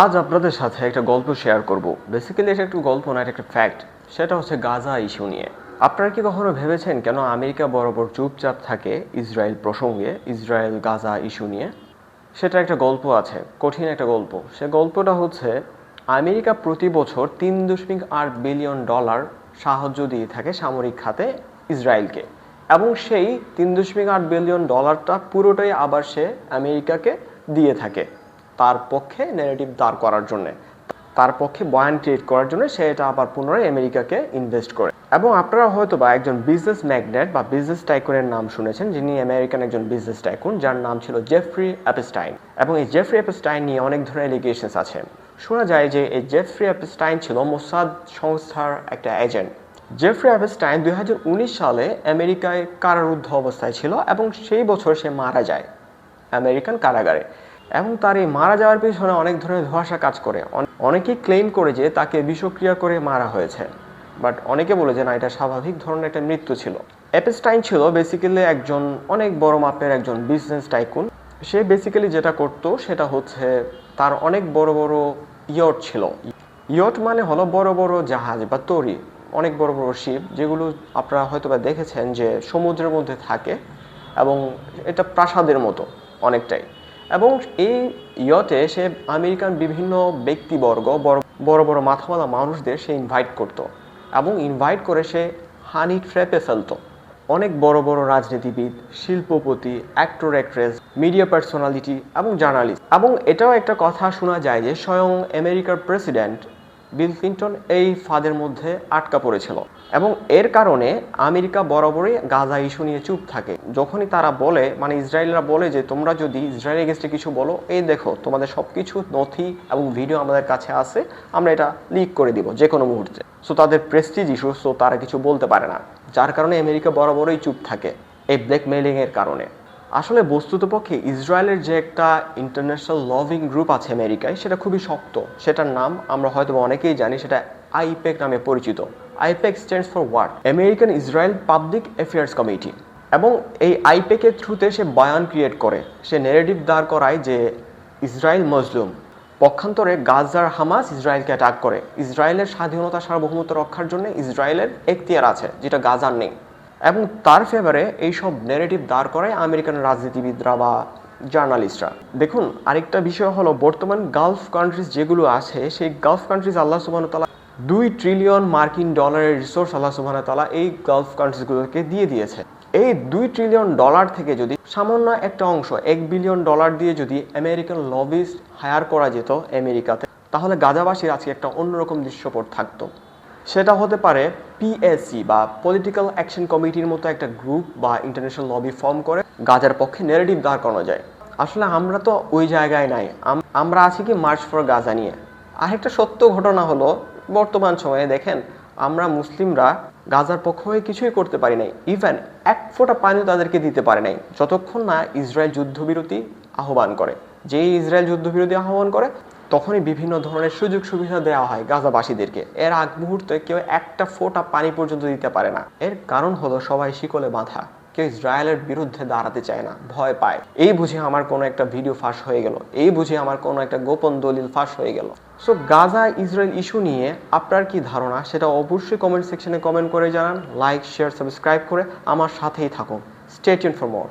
আজ আপনাদের সাথে একটা গল্প শেয়ার করব। বেসিক্যালি এটা একটু গল্প না, এটা একটা ফ্যাক্ট সেটা হচ্ছে গাজা ইস্যু নিয়ে। আপনারা কি কখনো ভেবেছেন কেন আমেরিকা বরাবর চুপচাপ থাকে ইসরায়েল প্রসঙ্গে, ইসরায়েল গাজা ইস্যু নিয়ে? সেটা একটা গল্প আছে, কঠিন একটা গল্প। সে গল্পটা হচ্ছে, আমেরিকা প্রতি বছর তিন দশমিক আট বিলিয়ন ডলার সাহায্য দিয়ে থাকে সামরিক খাতে ইসরায়েলকে। এবং সেই তিন দশমিক আট বিলিয়ন ডলারটা পুরোটাই আবার সে আমেরিকাকে দিয়ে থাকে। তার পক্ষে নেগেটিভ দাঁড় করার জন্য। তার পক্ষে বয়ান ক্রিয়েট করার জন্য সে এটা আবার পুনরায় আমেরিকাকে ইনভেস্ট করে। এবং আপনারা হয়তো বা একজন বিজনেস ম্যাগনেট বা বিজনেস টাইকুনের নাম শুনেছেন, যিনি আমেরিকান একজন বিজনেস টাইকুন যার নাম ছিল জেফ্রি অ্যাপেস্টাইন এবং এই জেফ্রি অ্যাপেস্টাইন নিয়ে অনেক ধরনের এলিগেশনস আছে। শোনা যায় যে এই জেফ্রি অ্যাপেস্টাইন ছিল মোসাদ সংস্থার একটা এজেন্ট জেফ্রি অ্যাপেস্টাইন দুই হাজার উনিশ সালে আমেরিকায় কারারুদ্ধ অবস্থায় ছিল এবং সেই বছর সে মারা যায়। আমেরিকান কারাগারে। এবং তার এই মারা যাওয়ার পিছনে অনেক ধরনের ধোঁয়াশা কাজ করে। অনেকেই ক্লেম করে যে তাকে বিষক্রিয়া করে মারা হয়েছে। বাট অনেকে বলে যে না, এটা স্বাভাবিক ধরনের একটা মৃত্যু ছিল। অ্যাপেস্টাইন ছিল বেসিক্যালি একজন অনেক বড় মাপের একজন বিজনেস টাইকুন সে বেসিক্যালি যেটা করতো, সেটা হচ্ছে তার অনেক বড় বড় ইয়ট ছিল। ইয়ট মানে হলো বড় বড় জাহাজ বা তরি, অনেক বড় বড় শিপ যেগুলো আপনারা হয়তো বা দেখেছেন যে সমুদ্রের মধ্যে থাকে এবং এটা প্রাসাদের মতো অনেকটাই। এবং এই ইয়তে সে আমেরিকান বিভিন্ন ব্যক্তিবর্গ, বড় বড় বড় মাথাওয়ালা মানুষদের সে ইনভাইট করত এবং ইনভাইট করে সে হানি ট্র্যাপে ফেলত। অনেক বড় বড় রাজনীতিবিদ, শিল্পপতি অ্যাক্টর অ্যাক্ট্রেস মিডিয়া পার্সোনালিটি এবং জার্নালিস্ট এবং এটাও একটা কথা শোনা যায় যে স্বয়ং আমেরিকার প্রেসিডেন্ট বিল ক্লিন্টন এই ফাঁদের মধ্যে আটকা পড়েছিল এবং এর কারণে আমেরিকা বরাবরই গাজা ইস্যু নিয়ে চুপ থাকে। যখনই তারা বলে মানে ইসরায়েলরা বলে যে, তোমরা যদি ইসরায়েল এগেস্টে কিছু বলো, এই দেখো, তোমাদের সব কিছু নথি এবং ভিডিও আমাদের কাছে আছে, আমরা এটা লিক করে দিব যে কোনো মুহূর্তে। সো তাদের প্রেস্টিজ ইস্যু সো তারা কিছু বলতে পারে না, যার কারণে আমেরিকা বরাবরই চুপ থাকে এই ব্ল্যাকমেলিং এর কারণে। আসলে বস্তুতপক্ষে ইসরায়েলের যে একটা ইন্টারন্যাশনাল লভিং গ্রুপ আছে আমেরিকায়, সেটা খুবই শক্ত। সেটার নাম আমরা হয়তো অনেকেই জানি, সেটা আইপেক নামে পরিচিত। AIPAC stands for word American Israel public affairs committee এবং এই আইপেকের থ্রুতে সে বায়ান ক্রিয়েট করে। সে নেগেটিভ দাঁড় করায় যে ইসরায়েল মজলুম পক্ষান্তরে গাজার হামাস ইসরায়েলকে অ্যাটাক করে। ইসরায়েলের স্বাধীনতা সার্বভৌমত্ব রক্ষার জন্য ইসরায়েলের এখতিয়ার আছে, যেটা গাজার নেই। এবং তার ফেভারে এইসব নেগেটিভ দাঁড় করায় আমেরিকান রাজনীতিবিদরা বা জার্নালিস্টরা দেখুন, আরেকটা বিষয় হলো, বর্তমান গালফ কান্ট্রিজ যেগুলো আছে, সেই গালফ কান্ট্রিজ আল্লাহ সুবাহ তালা দুই ট্রিলিয়ন মার্কিন ডলারের রিসোর্স আল্লাহ সুবাহ তালা এই গালফ কান্ট্রিজগুলোকে দিয়ে দিয়েছে। এই দুই ট্রিলিয়ন ডলার থেকে যদি সামান্য একটা অংশ, এক বিলিয়ন ডলার দিয়ে যদি আমেরিকান লবিস্ট হায়ার করা যেত আমেরিকাতে তাহলে গাজাবাসীর আজকে একটা অন্যরকম দৃশ্যপট থাকতো। সেটা হতে পারে পিএসসি বা পলিটিক্যাল অ্যাকশন কমিটির মতো একটা গ্রুপ বা ইন্টারন্যাশনাল লবি ফর্ম করে গাজার পক্ষে নেগেটিভ দাঁড় করানো যায়। আসলে আমরা তো ওই জায়গায় নাই। আমরা আছি কি মার্চ ফর গাজা নিয়ে। আরেকটা সত্য ঘটনা হলো, বর্তমান সময়ে দেখেন, আমরা মুসলিমরা গাজার পক্ষ হয়ে কিছুই করতে পারি নাই। ইভেন এক ফোঁটা পানিও তাদেরকে দিতে পারে নাই, যতক্ষণ না ইসরায়েল যুদ্ধবিরতি আহ্বান করে। যেই ইসরায়েল যুদ্ধবিরতি আহ্বান করে তখনই বিভিন্ন ধরনের সুযোগ সুবিধা দেওয়া হয় গাজাবাসীদেরকে। এর আগ মুহূর্তে কেউ একটা ফোঁটা পানি পর্যন্ত দিতে পারে না। এর কারণ হলো সবাই শিকলে বাঁধা। কেউ ইসরায়েলের বিরুদ্ধে দাঁড়াতে চায় না, ভয় পায়। এই বুঝে আমার কোনো একটা ভিডিও ফাঁস হয়ে গেল। এই বুঝে আমার কোনো একটা গোপন দলিল ফাঁস হয়ে গেল। সো গাজা ইসরায়েল ইস্যু নিয়ে আপনার কি ধারণা? সেটা অবশ্যই কমেন্ট সেকশনে কমেন্ট করে জানান। লাইক শেয়ার সাবস্ক্রাইব করে আমার সাথেই থাকুন। State in for more